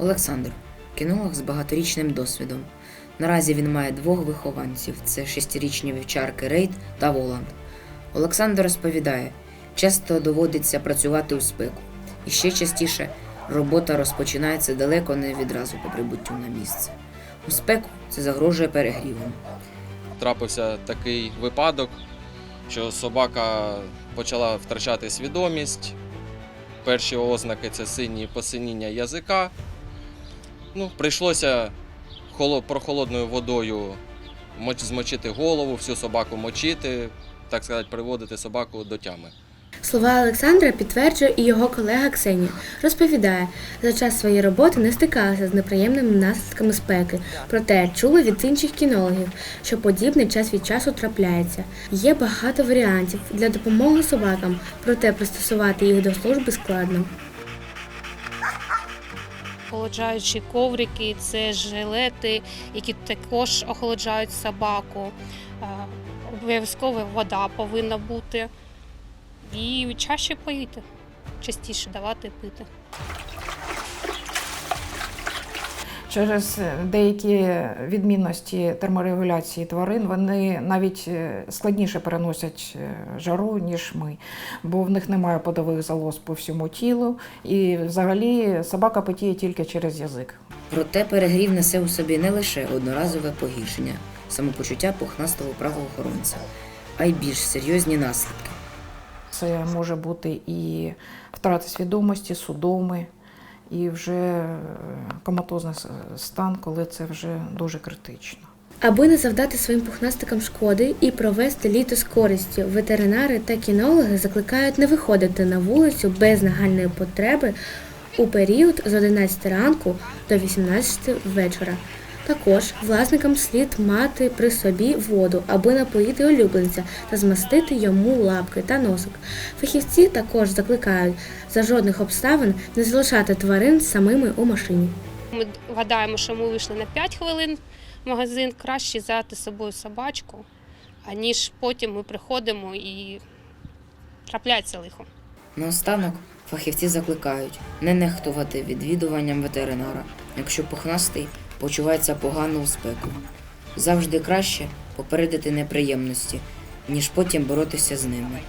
Олександр кінолог з багаторічним досвідом. Наразі він має двох вихованців: це шестирічні вівчарки Рейд та Воланд. Олександр розповідає, часто доводиться працювати у спеку, і ще частіше робота розпочинається далеко не відразу по прибуттю на місце. У спеку це загрожує перегрівом. трапився такий випадок, що собака почала втрачати свідомість. Перші ознаки це сині посиніння язика. Ну, прийшлося холо- прохолодною водою змочити голову, всю собаку мочити, так сказати, приводити собаку до тями. Слова Олександра підтверджує і його колега Ксенія. Розповідає, за час своєї роботи не стикалася з неприємними наслідками спеки, проте чула від інших кінологів, що подібне час від часу трапляється. Є багато варіантів для допомоги собакам, проте пристосувати їх до служби складно. Охолоджаючі коврики, це жилети, які також охолоджають собаку. Е, Обов'язково вода повинна бути. І чаще поїти, частіше давати пити. Через деякі відмінності терморегуляції тварин вони навіть е, складніше переносять е, жару, ніж ми, бо в них немає подових залоз по всьому тілу, і взагалі собака потіє тільки через язик. Проте перегрів несе у собі не лише одноразове погіршення самопочуття пухнастого правоохоронця, а й більш серйозні наслідки. Це може бути і втрата свідомості, судоми, і вже е, коматозний стан, коли це вже дуже критично. Аби не завдати своїм пухнастикам шкоди і провести літо з користю, ветеринари та кінологи закликають не виходити на вулицю без нагальної потреби у період з 11 ранку до 18 вечора. Також власникам слід мати при собі воду, аби напоїти улюбленця та змастити йому лапки та носик. Фахівці також закликають за жодних обставин не залишати тварин самими у машині. Ми гадаємо, що ми вийшли на 5 хвилин в магазин, краще взяти з собою собачку, аніж потім ми приходимо і трапляється лихо. Наостанок фахівці закликають не нехтувати відвідуванням ветеринара, якщо пухнастий почувається погано у спеку. Завжди краще попередити неприємності, ніж потім боротися з ними.